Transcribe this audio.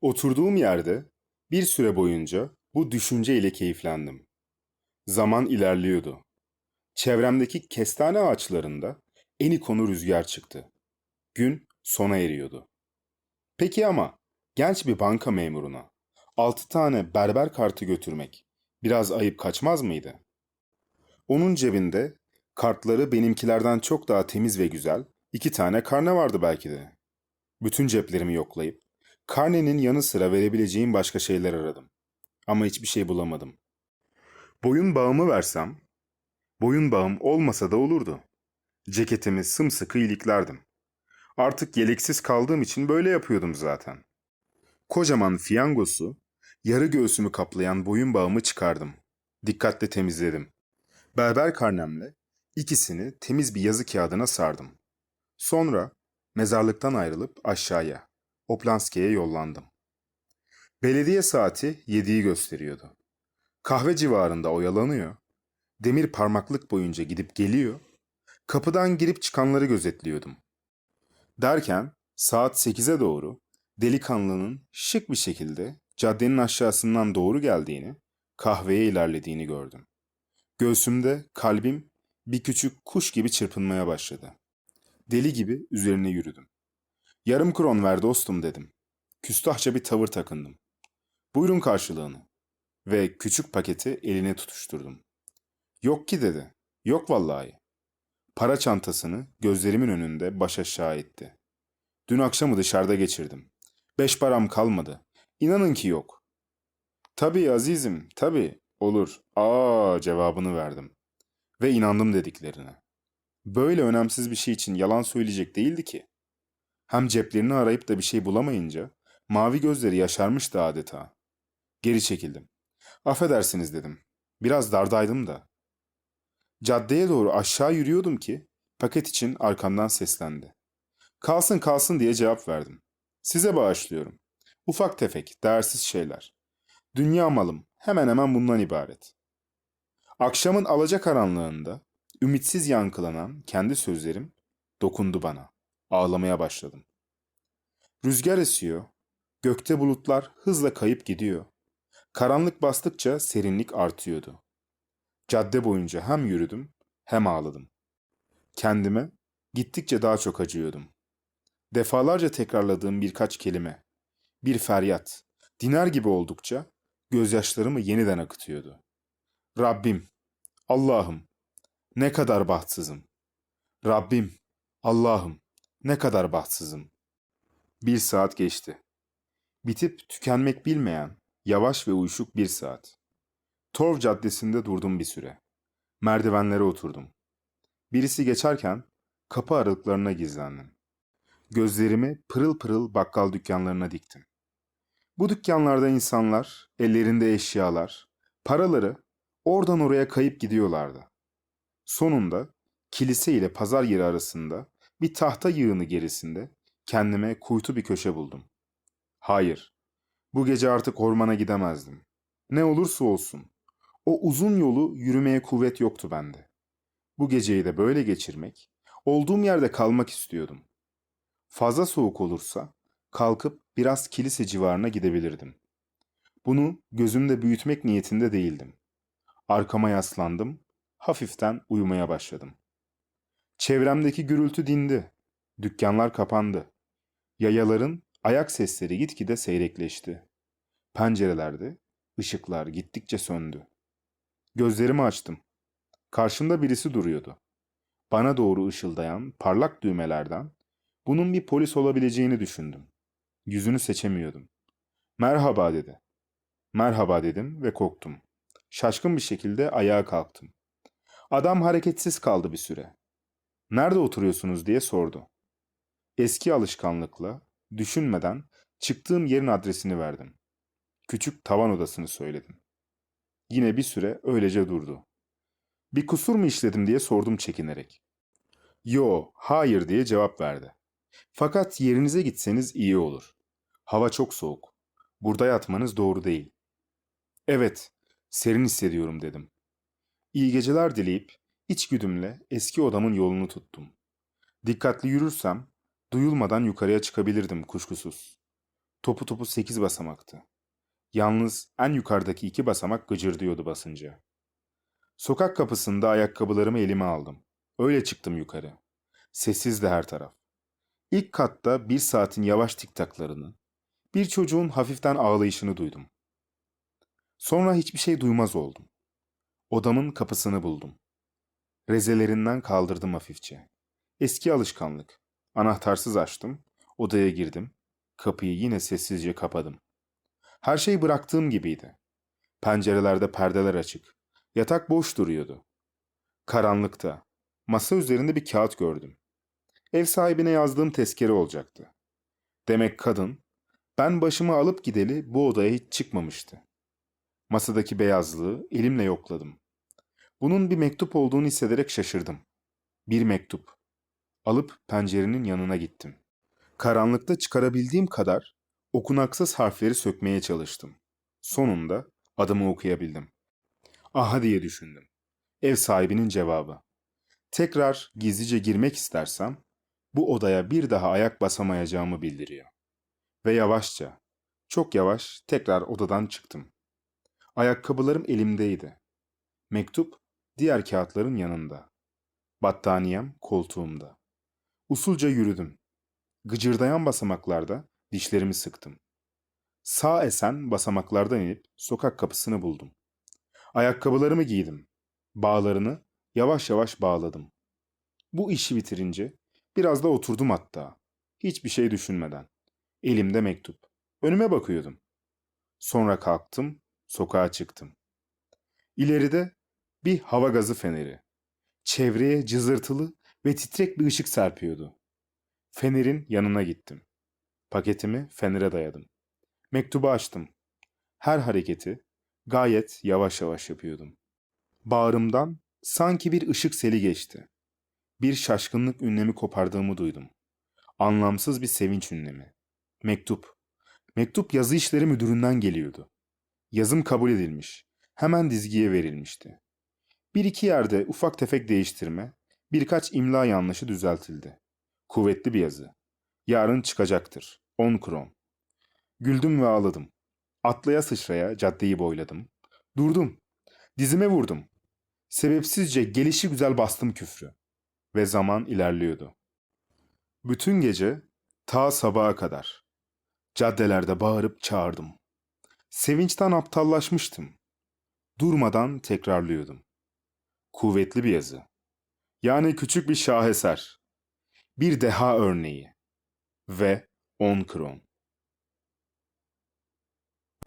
Oturduğum yerde bir süre boyunca bu düşünceyle keyiflendim. Zaman ilerliyordu. Çevremdeki kestane ağaçlarında eni konu rüzgar çıktı. Gün sona eriyordu. Peki ama genç bir banka memuruna altı tane berber kartı götürmek biraz ayıp kaçmaz mıydı? Onun cebinde kartları benimkilerden çok daha temiz ve güzel iki tane karne vardı belki de. Bütün ceplerimi yoklayıp karnenin yanı sıra verebileceğim başka şeyler aradım. Ama hiçbir şey bulamadım. Boyun bağımı versem, boyun bağım olmasa da olurdu. Ceketimi sımsıkı iliklerdim. Artık yeleksiz kaldığım için böyle yapıyordum zaten. Kocaman fiyangosu, yarı göğsümü kaplayan boyun bağımı çıkardım. Dikkatle temizledim. Berber karnemle ikisini temiz bir yazı kağıdına sardım. Sonra mezarlıktan ayrılıp aşağıya, Oplanski'ye yollandım. Belediye saati 7'yi gösteriyordu. Kahve civarında oyalanıyor, demir parmaklık boyunca gidip geliyor, kapıdan girip çıkanları gözetliyordum. Derken saat 8'e doğru delikanlının şık bir şekilde caddenin aşağısından doğru geldiğini, kahveye ilerlediğini gördüm. Göğsümde kalbim bir küçük kuş gibi çırpınmaya başladı. Deli gibi üzerine yürüdüm. Yarım kron ver dostum dedim. Küstahça bir tavır takındım. Buyurun karşılığını. Ve küçük paketi eline tutuşturdum. Yok ki dedi. Yok vallahi. Para çantasını gözlerimin önünde baş aşağı etti. Dün akşamı dışarıda geçirdim. Beş param kalmadı. İnanın ki yok. Tabii azizim, tabii. Olur. Aa cevabını verdim. Ve inandım dediklerine. Böyle önemsiz bir şey için yalan söyleyecek değildi ki. Hem ceplerini arayıp da bir şey bulamayınca mavi gözleri yaşarmıştı adeta. Geri çekildim. Affedersiniz dedim. Biraz dardaydım da. Caddeye doğru aşağı yürüyordum ki paket için arkamdan seslendi. Kalsın kalsın diye cevap verdim. Size bağışlıyorum. Ufak tefek, değersiz şeyler. Dünya malım hemen hemen bundan ibaret. Akşamın alacakaranlığında ümitsiz yankılanan kendi sözlerim dokundu bana. Ağlamaya başladım. Rüzgar esiyor, gökte bulutlar hızla kayıp gidiyor. Karanlık bastıkça serinlik artıyordu. Cadde boyunca hem yürüdüm hem ağladım. Kendime gittikçe daha çok acıyordum. Defalarca tekrarladığım birkaç kelime, bir feryat, diner gibi oldukça gözyaşlarımı yeniden akıtıyordu. Rabbim, Allah'ım, ne kadar bahtsızım. Rabbim, Allah'ım, ne kadar bahtsızım. Bir saat geçti. Bitip tükenmek bilmeyen, yavaş ve uyuşuk bir saat. Torv Caddesi'nde durdum bir süre. Merdivenlere oturdum. Birisi geçerken kapı aralıklarına gizlendim. Gözlerimi pırıl pırıl bakkal dükkanlarına diktim. Bu dükkanlarda insanlar, ellerinde eşyalar, paraları oradan oraya kayıp gidiyorlardı. Sonunda kilise ile pazar yeri arasında bir tahta yığını gerisinde kendime kuytu bir köşe buldum. Hayır, bu gece artık ormana gidemezdim. Ne olursa olsun, o uzun yolu yürümeye kuvvet yoktu bende. Bu geceyi de böyle geçirmek, olduğum yerde kalmak istiyordum. Fazla soğuk olursa kalkıp biraz kilise civarına gidebilirdim. Bunu gözümde büyütmek niyetinde değildim. Arkama yaslandım, hafiften uyumaya başladım. Çevremdeki gürültü dindi. Dükkanlar kapandı. Yayaların ayak sesleri gitgide seyrekleşti. Pencerelerde ışıklar gittikçe söndü. Gözlerimi açtım. Karşımda birisi duruyordu. Bana doğru ışıldayan parlak düğmelerden bunun bir polis olabileceğini düşündüm. Yüzünü seçemiyordum. Merhaba dedi. Merhaba dedim ve korktum. Şaşkın bir şekilde ayağa kalktım. Adam hareketsiz kaldı bir süre. Nerede oturuyorsunuz diye sordu. Eski alışkanlıkla, düşünmeden çıktığım yerin adresini verdim. Küçük tavan odasını söyledim. Yine bir süre öylece durdu. Bir kusur mu işledim diye sordum çekinerek. Yo, hayır diye cevap verdi. Fakat yerinize gitseniz iyi olur. Hava çok soğuk. Burada yatmanız doğru değil. Evet, serin hissediyorum dedim. İyi geceler dileyip içgüdümle eski odamın yolunu tuttum. Dikkatli yürürsem duyulmadan yukarıya çıkabilirdim kuşkusuz. Topu topu sekiz basamaktı. Yalnız en yukarıdaki iki basamak gıcırdıyordu basınca. Sokak kapısında ayakkabılarımı elime aldım. Öyle çıktım yukarı. Sessizdi her taraf. İlk katta bir saatin yavaş tiktaklarını, bir çocuğun hafiften ağlayışını duydum. Sonra hiçbir şey duymaz oldum. Odamın kapısını buldum. Rezelerinden kaldırdım hafifçe. Eski alışkanlık. Anahtarsız açtım, odaya girdim. Kapıyı yine sessizce kapadım. Her şey bıraktığım gibiydi. Pencerelerde perdeler açık. Yatak boş duruyordu. Karanlıkta, masa üzerinde bir kağıt gördüm. Ev sahibine yazdığım tezkere olacaktı. Demek kadın, ben başımı alıp gideli bu odaya hiç çıkmamıştı. Masadaki beyazlığı elimle yokladım. Bunun bir mektup olduğunu hissederek şaşırdım. Bir mektup. Alıp pencerenin yanına gittim. Karanlıkta çıkarabildiğim kadar okunaksız harfleri sökmeye çalıştım. Sonunda adımı okuyabildim. Aha diye düşündüm. Ev sahibinin cevabı. Tekrar gizlice girmek istersem bu odaya bir daha ayak basamayacağımı bildiriyor. Ve yavaşça, çok yavaş tekrar odadan çıktım. Ayakkabılarım elimdeydi. Mektup diğer kağıtların yanında. Battaniyem koltuğumda. Usulca yürüdüm. Gıcırdayan basamaklarda dişlerimi sıktım. Sağ esen basamaklardan inip sokak kapısını buldum. Ayakkabılarımı giydim. Bağlarını yavaş yavaş bağladım. Bu işi bitirince biraz da oturdum hatta. Hiçbir şey düşünmeden. Elimde mektup. Önüme bakıyordum. Sonra kalktım, sokağa çıktım. İleride bir hava gazı feneri. Çevreye cızırtılı ve titrek bir ışık serpiyordu. Fenerin yanına gittim. Paketimi fenere dayadım. Mektubu açtım. Her hareketi gayet yavaş yavaş yapıyordum. Bağrımdan sanki bir ışık seli geçti. Bir şaşkınlık ünlemi kopardığımı duydum. Anlamsız bir sevinç ünlemi. Mektup. Mektup yazı işleri müdüründen geliyordu. Yazım kabul edilmiş. Hemen dizgiye verilmişti. Bir iki yerde ufak tefek değiştirme, birkaç imla yanlışı düzeltildi. Kuvvetli bir yazı. Yarın çıkacaktır. 10 kron. Güldüm ve ağladım. Atlaya sıçraya caddeyi boyladım. Durdum. Dizime vurdum. Sebepsizce gelişi güzel bastım küfrü. Ve zaman ilerliyordu. Bütün gece ta sabaha kadar. Caddelerde bağırıp çağırdım. Sevinçten aptallaşmıştım. Durmadan tekrarlıyordum. Kuvvetli bir yazı. Yani küçük bir şaheser. Bir deha örneği. Ve 10 kron.